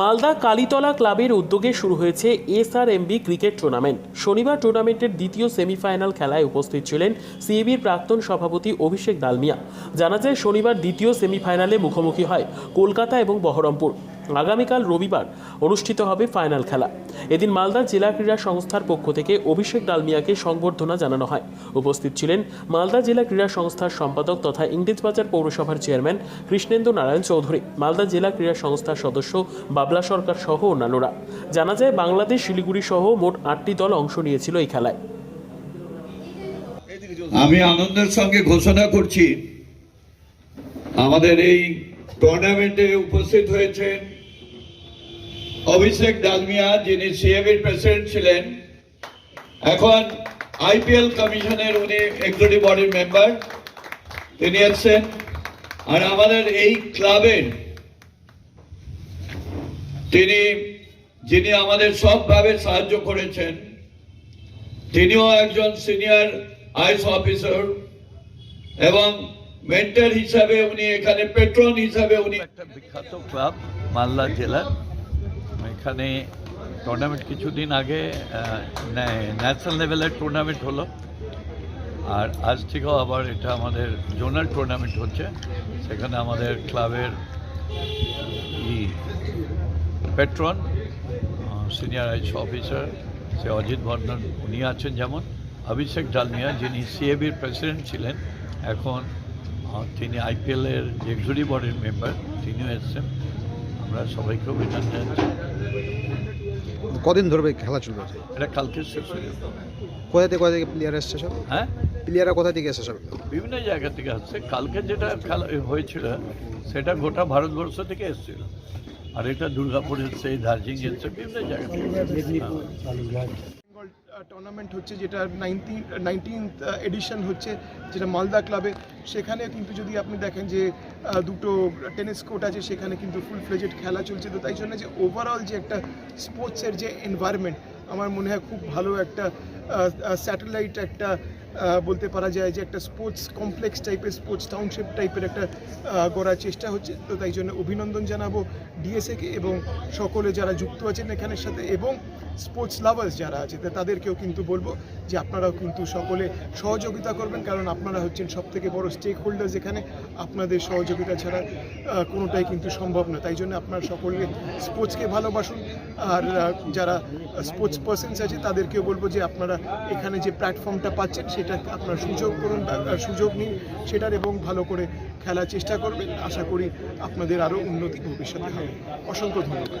মালদা কালীতলা ক্লাবের উদ্যোগে শুরু হয়েছে এসআরএমবি ক্রিকেট টুর্নামেন্ট। শনিবার টুর্নামেন্টের দ্বিতীয় সেমিফাইনাল খেলায় উপস্থিত ছিলেন সিএবির প্রাক্তন সভাপতি অভিষেক দালমিয়া। জানা যায়, শনিবার দ্বিতীয় সেমিফাইনালে মুখোমুখি হয় কলকাতা এবং বহরমপুর। আগামীকাল রবিবার অনুষ্ঠিত হবে ফাইনাল খেলা। এদিন মালদা জেলা ক্রীড়া সংস্থার পক্ষ থেকে অভিষেক ডালমিয়াকে সংবর্ধনা জানানো হয়। উপস্থিত ছিলেন মালদা জেলা ক্রীড়া সংস্থার সম্পাদক তথা ইংরেজবাজার পৌরসভার চেয়ারম্যান কৃষ্ণেন্দু নারায়ণ চৌধুরী, মালদা জেলা ক্রীড়া সংস্থার সদস্য বাবলা সরকার সহ অন্যান্যরা। জানা যায়, বাংলাদেশ শিলিগুড়ি সহ মোট আটটি দল অংশ নিয়েছিল এই খেলায়। আমি আনন্দের সঙ্গে ঘোষণা করছি, আমাদের এই টুর্নামেন্টে উপস্থিত হয়েছেন অভিষেক ডালমিয়া, যিনি সিএবির প্রেসিডেন্ট ছিলেন, এখন আইপিএল কমিশনের উনি এক্সিকিউটিভ বডির মেম্বার তিনি এসছেন আর আমাদের এই ক্লাবের তিনি, যিনি আমাদের সবভাবে সাহায্য করেছেন, তিনিও একজন সিনিয়র আইস অফিসার এবং মেন্টর হিসাবে উনি এখানে পেট্রন হিসাবে উনি একটা বিখ্যাত ক্লাব মালদা জেলার। এখানে টুর্নামেন্ট কিছুদিন আগে ন্যাশনাল লেভেলের টুর্নামেন্ট হলো। আর আজ থেকেও আবার এটা আমাদের জোনাল টুর্নামেন্ট হচ্ছে। সেখানে আমাদের ক্লাবের পেট্রন সিনিয়র আইস অফিসার সে অজিত বর্ধন উনি আছেন যেমন। অভিষেক ডালমিয়া, যিনি সিএবির প্রেসিডেন্ট ছিলেন, এখন তিনি আইপিএলের এক্সিকিউটিভ বডির মেম্বার তিনিও এসছেন। আমরা সবাইকে অভিনন্দন জানাচ্ছি কদিন ধরবে খেলা চলবে এটা কালকে শেষ হয়ে যাবে। কোথা থেকে কোথা থেকে প্লেয়ার এসছে সব? হ্যাঁ? প্লেয়াররা কোথা থেকে এসে সব? বিভিন্ন জায়গা থেকে আসছে। কালকে যেটা খেলা হয়েছিল সেটা গোটা ভারতবর্ষ থেকে এসেছিল। আর এটা দুর্গাপুর এসছে দার্জিলিং এসছে বিভিন্ন জায়গা থেকে টুর্নামেন্ট হচ্ছে যেটা নাইনটিন নাইনটিন্থ এডিশন হচ্ছে যেটা মালদা ক্লাবে সেখানে কিন্তু যদি আপনি দেখেন যে দুটো টেনিস কোর্ট আছে, সেখানে কিন্তু ফুল ফ্লেজেড খেলা চলছে। তো তাই জন্য যে ওভারঅল যে একটা স্পোর্টসের যে এনভায়রনমেন্ট আমার মনে হয় খুব ভালো একটা স্যাটেলাইট একটা বলতে পারা যায় যে একটা স্পোর্টস কমপ্লেক্স টাইপের স্পোর্টস টাউনশিপ টাইপের একটা গড়ার চেষ্টা হচ্ছে। তো তাই জন্য অভিনন্দন জানাব ডিএসএকে এবং সকলে যারা যুক্ত আছেন এখানের সাথে এবং স্পোর্টস লাভার্স যারা আছে তাদেরকেও কিন্তু বলব যে আপনারাও কিন্তু সকলে সহযোগিতা করবেন। কারণ আপনারা হচ্ছেন সব থেকে বড় স্টেক হোল্ডার্স এখানে। আপনাদের সহযোগিতা ছাড়া কোনোটাই কিন্তু সম্ভব না তাই জন্য আপনারা সকলে স্পোর্টসকে ভালোবাসুন। আর যারা স্পোর্টস পার্সনস আছে, তাদেরকেও বলব যে আপনারা এখানে যে প্ল্যাটফর্মটা পাচ্ছেন, সেটা আপনার সুযোগ করুন সুযোগ নিন সেটার এবং ভালো করে খেলার চেষ্টা করবেন। আশা করি আপনাদের আরও উন্নতি ভবিষ্যতে হবে। অসংখ্য ধন্যবাদ।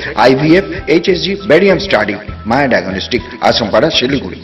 IVF HSG barium study Maya diagnostic Ashrampara Siliguri